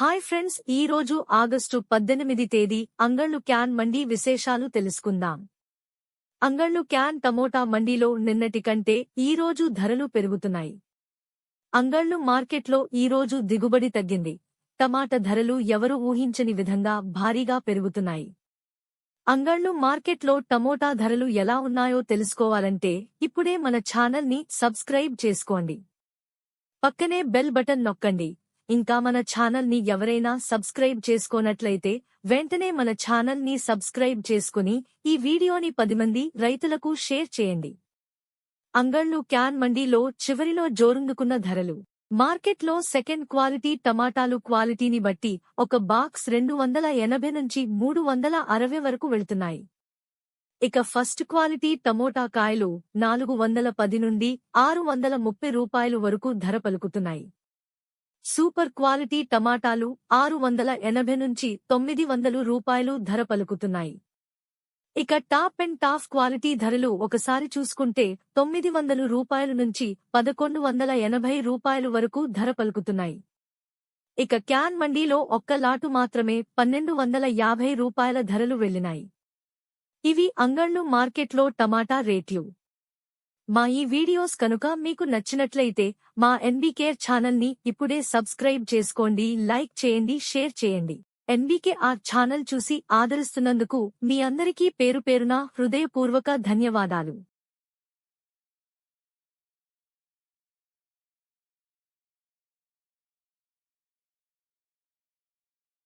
Hi friends ఈ రోజు August పద్దెనిమిది తేదీ అంగళ్ళు క్యాన్ మండీ విశేషాలు తెలుసుకుందాం. అంగళ్ళు క్యాన్ టమోటా మండీలో నిన్నటి కంటే ఈ రోజు ధరలు పెరుగుతున్నాయి. అంగళ్ళు మార్కెట్లో ఈ రోజు దిగుబడి తగ్గింది. టమాటా ధరలు ఎవరు ఊహించని విధంగా భారీగా పెరుగుతున్నాయి. అంగళ్ళు మార్కెట్లో టమోటా ధరలు ఎలా ఉన్నాయో తెలుసుకోవాలంటే ఇప్పుడే మన ఛానల్ని సబ్స్క్రైబ్ చేసుకోండి. పక్కనే బెల్ బటన్ నొక్కండి. ఇంకా మన ఛానల్ని ఎవరైనా సబ్స్క్రైబ్ చేసుకోనట్లయితే వెంటనే మన ఛానల్ని సబ్స్క్రైబ్ చేసుకుని ఈ వీడియోని పది మంది రైతులకు షేర్ చేయండి. అంగళ్ళు క్యాన్ మండీలో చివరిలో జోరుందుకున్న ధరలు. మార్కెట్లో సెకండ్ క్వాలిటీ టమాటాలు క్వాలిటీని బట్టి ఒక బాక్స్ రెండు వందల ఎనభై నుంచి మూడు వందల అరవై వరకు వెళ్తున్నాయి. ఇక ఫస్ట్ క్వాలిటీ టమోటా కాయలు నాలుగు వందల పది నుండి ఆరు వందల ముప్పై రూపాయలు వరకు ధర పలుకుతున్నాయి. సూపర్ క్వాలిటీ టమాటాలు ఆరు వందల ఎనభై నుంచి తొమ్మిది వందలు రూపాయలు ధర పలుకుతున్నాయి. ఇక టాప్ అండ్ టాప్ క్వాలిటీ ధరలు ఒకసారి చూసుకుంటే తొమ్మిది వందలు రూపాయలు నుంచి పదకొండు వందల ఎనభై రూపాయలు వరకు ధర పలుకుతున్నాయి. ఇక క్యాన్ మండీలో ఒక్క లాటు మాత్రమే పన్నెండు వందల యాభై రూపాయల ధరలు వెళ్ళినాయి ఇవి అంగళ్ళు మార్కెట్లో టమాటా రేట్లు. మా ఈ వీడియోస్ కనుక మీకు నచ్చినట్లయితే మా ఎన్బీకేర్ ఛానల్ని ఇప్పుడే సబ్స్క్రైబ్ చేసుకోండి లైక్ చేయండి షేర్ చేయండి. ఎన్బీకే ఆ ఛానల్ చూసి ఆదరిస్తున్నందుకు మీ అందరికీ పేరు పేరున హృదయపూర్వక ధన్యవాదాలు.